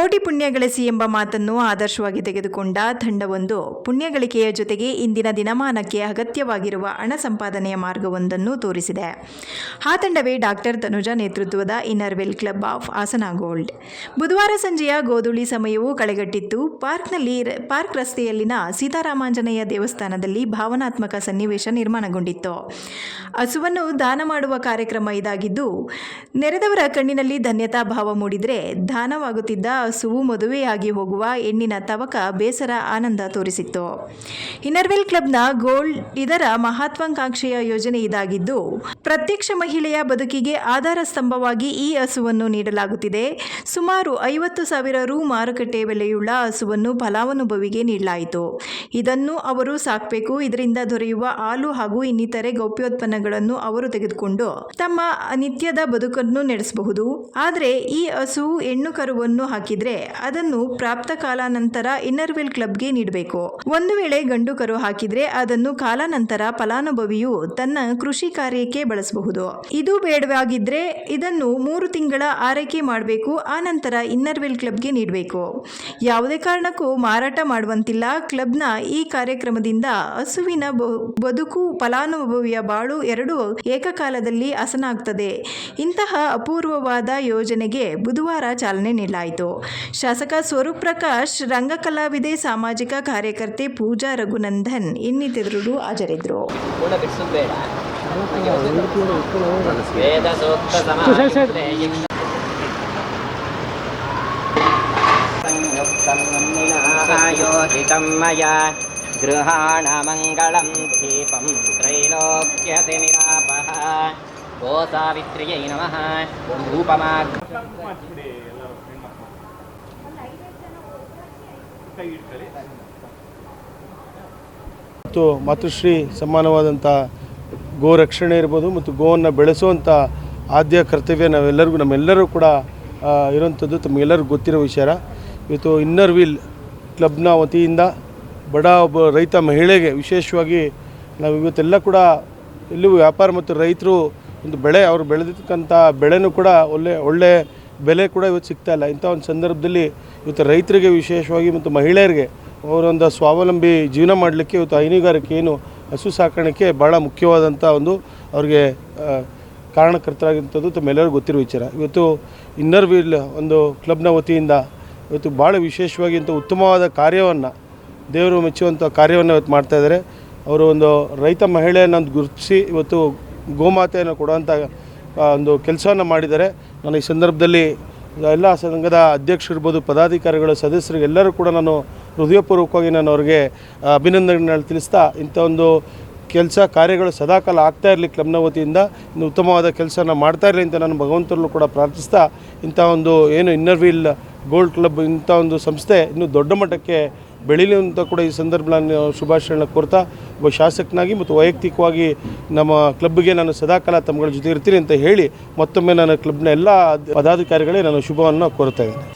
ಕೋಟಿ ಪುಣ್ಯ ಗಳಿಸಿ ಎಂಬ ಮಾತನ್ನು ಆದರ್ಶವಾಗಿ ತೆಗೆದುಕೊಂಡ ತಂಡವೊಂದು ಪುಣ್ಯಗಳಿಕೆಯ ಜೊತೆಗೆ ಇಂದಿನ ದಿನಮಾನಕ್ಕೆ ಅಗತ್ಯವಾಗಿರುವ ಹಣ ಸಂಪಾದನೆಯ ಮಾರ್ಗವೊಂದನ್ನು ತೋರಿಸಿದೆ. ಆ ತಂಡವೇ ಡಾಕ್ಟರ್ ತನುಜ ನೇತೃತ್ವದ Inner Wheel club of Hassan gold. ಬುಧವಾರ ಸಂಜೆಯ ಗೋಧುಳಿ ಸಮಯವು ಕಳೆಗಟ್ಟಿತ್ತು. ಪಾರ್ಕ್ನಲ್ಲಿ ಪಾರ್ಕ್ ರಸ್ತೆಯಲ್ಲಿನ ಸೀತಾರಾಮಾಂಜನೇಯ ದೇವಸ್ಥಾನದಲ್ಲಿ ಭಾವನಾತ್ಮಕ ಸನ್ನಿವೇಶ ನಿರ್ಮಾಣಗೊಂಡಿತ್ತು. ಹಸುವನ್ನು ದಾನ ಮಾಡುವ ಕಾರ್ಯಕ್ರಮ ಇದಾಗಿದ್ದು, ನೆರೆದವರ ಕಣ್ಣಿನಲ್ಲಿ ಧನ್ಯತಾ ಭಾವ ಮೂಡಿದರೆ ದಾನವಾಗುತ್ತಿದ್ದ ಹಸುವು ಮದುವೆಯಾಗಿ ಹೋಗುವ ಹೆಣ್ಣಿನ ತವಕ ಬೇಸರ ಆನಂದ ತೋರಿಸಿತ್ತು. ಇನ್ನರ್ವೆಲ್ ಕ್ಲಬ್ನ ಗೋಲ್ಡ್ ಇದರ ಮಹತ್ವಾಕಾಂಕ್ಷೆಯ ಯೋಜನೆ ಇದಾಗಿದ್ದು, ಪ್ರತ್ಯಕ್ಷ ಮಹಿಳೆಯ ಬದುಕಿಗೆ ಆಧಾರ ಸ್ತಂಭವಾಗಿ ಈ ಹಸುವನ್ನು ನೀಡಲಾಗುತ್ತಿದೆ. ಸುಮಾರು ಐವತ್ತು ಸಾವಿರ ರು ಮಾರುಕಟ್ಟೆ ಬೆಲೆಯುಳ್ಳ ಹಸುವನ್ನು ಫಲಾನುಭವಿಗೆ ನೀಡಲಾಯಿತು. ಇದನ್ನು ಅವರು ಸಾಕಬೇಕು, ಇದರಿಂದ ದೊರೆಯುವ ಹಾಲು ಹಾಗೂ ಇನ್ನಿತರೆ ಗೌಪ್ಯೋತ್ಪನ್ನಗಳನ್ನು ಅವರು ತೆಗೆದುಕೊಂಡು ತಮ್ಮ ನಿತ್ಯದ ಬದುಕನ್ನು ನಡೆಸಬಹುದು. ಆದರೆ ಈ ಹಸು ಹೆಣ್ಣು ಕರುವನ್ನು ಹಾಕಿದ್ರೆ ಅದನ್ನು ಪ್ರಾಪ್ತ ಕಾಲಾನಂತರ ಇನ್ನರ್ವೆಲ್ ಕ್ಲಬ್ಗೆ ನೀಡಬೇಕು. ಒಂದು ವೇಳೆ ಗಂಡು ಕರು ಹಾಕಿದ್ರೆ ಅದನ್ನು ಕಾಲಾನಂತರ ಫಲಾನುಭವಿಯು ತನ್ನ ಕೃಷಿ ಕಾರ್ಯಕ್ಕೆ ಬಳಸಬಹುದು. ಇದು ಬೇಡವಾಗಿದ್ರೆ ಇದನ್ನು ಮೂರು ತಿಂಗಳ ಆರೈಕೆ ಮಾಡಬೇಕು, ಆ ನಂತರ ಇನ್ನರ್ವೆಲ್ ಕ್ಲಬ್ಗೆ ನೀಡಬೇಕು. ಯಾವುದೇ ಕಾರಣಕ್ಕೂ ಮಾರಾಟ ಮಾಡುವಂತಿಲ್ಲ ಕ್ಲಬ್ನ ಈ ಕಾರ್ಯಕ್ರಮದಿಂದ ಹಸುವಿನ ಬದುಕು ಫಲಾನುಭವಿಯ ಬಾಳು ಎರಡು ಏಕಕಾಲದಲ್ಲಿ ಹಸನಾಗ್ತದೆ. ಇಂತಹ ಅಪೂರ್ವವಾದ ಯೋಜನೆಗೆ ಬುಧವಾರ ಚಾಲನೆ ನೀಡಲಾಯಿತು. ಶಾಸಕ ಸ್ವರೂಪ್ ಪ್ರಕಾಶ್ ರಂಗಕಲಾವಿದೆ ಸಾಮಾಜಿಕ ಕಾರ್ಯಕರ್ತೆ ಪೂಜಾ ರಘುನಂದನ್ ಇನ್ನಿತರರು ಹಾಜರಿದ್ದರು. ಕೂಡ ಬಿಡಿಸೋದು ಬೇಡ ವೇದ ಸೂಕ್ತ ಸಮಾಹಿತೆ ನಮಃ. ಮಯಾ ಮತ್ತು ಮಾತೃಶ್ರೀ ಸಮಾನವಾದಂಥ ಗೋ ರಕ್ಷಣೆ ಇರ್ಬೋದು ಮತ್ತು ಗೋವನ್ನು ಬೆಳೆಸುವಂಥ ಆದ್ಯ ಕರ್ತವ್ಯ ನಾವೆಲ್ಲರಿಗೂ, ನಮ್ಮೆಲ್ಲರೂ ಕೂಡ ಇರುವಂಥದ್ದು ತಮಗೆಲ್ಲರಿಗೂ ಗೊತ್ತಿರೋ ವಿಚಾರ. ಇವತ್ತು ಇನ್ನರ್ ವೀಲ್ ಕ್ಲಬ್ನ ವತಿಯಿಂದ ಬಡ ಒಬ್ಬ ರೈತ ಮಹಿಳೆಗೆ ವಿಶೇಷವಾಗಿ ನಾವು ಇವತ್ತೆಲ್ಲ ಕೂಡ ಎಲ್ಲೂ ವ್ಯಾಪಾರ ಮತ್ತು ರೈತರು ಒಂದು ಬೆಳೆ, ಅವರು ಬೆಳೆದಿರ್ತಕ್ಕಂಥ ಬೆಳೆನೂ ಕೂಡ ಒಳ್ಳೆ ಒಳ್ಳೆ ಬೆಲೆ ಕೂಡ ಇವತ್ತು ಸಿಗ್ತಾ ಇಲ್ಲ. ಇಂಥ ಒಂದು ಸಂದರ್ಭದಲ್ಲಿ ಇವತ್ತು ರೈತರಿಗೆ ವಿಶೇಷವಾಗಿ ಮತ್ತು ಮಹಿಳೆಯರಿಗೆ ಅವರೊಂದು ಸ್ವಾವಲಂಬಿ ಜೀವನ ಮಾಡಲಿಕ್ಕೆ ಇವತ್ತು ಹೈನುಗಾರಿಕೆ ಏನು ಹಸು ಸಾಕಾಣಿಕೆ ಭಾಳ ಮುಖ್ಯವಾದಂಥ ಒಂದು ಅವ್ರಿಗೆ ಕಾರಣಕರ್ತರಾಗಿರ್ತದ್ದು ತಮ್ಮ ತಮ್ಮೆಲ್ಲರಿಗೂ ಗೊತ್ತಿರೋ ವಿಚಾರ. ಇವತ್ತು ಇನ್ನರ್ ವೀಲ್ ಒಂದು ಕ್ಲಬ್ನ ವತಿಯಿಂದ ಇವತ್ತು ಭಾಳ ವಿಶೇಷವಾಗಿ ಇಂಥ ಉತ್ತಮವಾದ ಕಾರ್ಯವನ್ನು ದೇವರು ಮೆಚ್ಚುವಂಥ ಕಾರ್ಯವನ್ನು ಇವತ್ತು ಮಾಡ್ತಾಯಿದ್ದಾರೆ ಅವರು ಒಂದು ರೈತ ಮಹಿಳೆಯನ್ನು ಗುರುತಿಸಿ ಇವತ್ತು ಗೋಮಾತೆಯನ್ನು ಕೊಡುವಂಥ ಒಂದು ಕೆಲಸವನ್ನು ಮಾಡಿದ್ದಾರೆ ನಾನು ಈ ಸಂದರ್ಭದಲ್ಲಿ ಎಲ್ಲ ಸಂಘದ ಅಧ್ಯಕ್ಷರಿರ್ಬೋದು, ಪದಾಧಿಕಾರಿಗಳು ಸದಸ್ಯರಿಗೆ ಎಲ್ಲರೂ ಕೂಡ ನಾನು ಹೃದಯಪೂರ್ವಕವಾಗಿ ನಾನು ಅವ್ರಿಗೆ ಅಭಿನಂದನೆಗಳನ್ನು ತಿಳಿಸ್ತಾ ಇಂಥ ಒಂದು ಕೆಲಸ ಕಾರ್ಯಗಳು ಸದಾಕಾಲ ಆಗ್ತಾ ಇರಲಿ ಕ್ಲಬ್ನ ವತಿಯಿಂದ ಇನ್ನು ಉತ್ತಮವಾದ ಕೆಲಸನ ಮಾಡ್ತಾ ಇರಲಿ ಅಂತ ನಾನು ಭಗವಂತರಲ್ಲೂ ಕೂಡ ಪ್ರಾರ್ಥಿಸ್ತಾ ಇಂಥ ಒಂದು ಏನು ಇನ್ನರ್ ವೀಲ್ ಗೋಲ್ಡ್ ಕ್ಲಬ್ ಇಂಥ ಒಂದು ಸಂಸ್ಥೆ ಇನ್ನೂ ದೊಡ್ಡ ಮಟ್ಟಕ್ಕೆ ಬೆಳೀಲಿ ಅಂತ ಕೂಡ ಈ ಸಂದರ್ಭ ನಾನು ಶುಭಾಶಯಗಳನ್ನ ಕೋರ್ತಾ ಒಬ್ಬ ಶಾಸಕನಾಗಿ ಮತ್ತು ವೈಯಕ್ತಿಕವಾಗಿ ನಮ್ಮ ಕ್ಲಬ್ಗೆ ನಾನು ಸದಾಕಾಲ ತಮ್ಮಗಳ ಜೊತೆ ಇರ್ತೀನಿ ಅಂತ ಹೇಳಿ ಮತ್ತೊಮ್ಮೆ ನಾನು ಕ್ಲಬ್ನ ಎಲ್ಲ ಪದಾಧಿಕಾರಿಗಳೇ ನಾನು ಶುಭವನ್ನು ಕೋರ್ತಾ ಇದ್ದೀನಿ.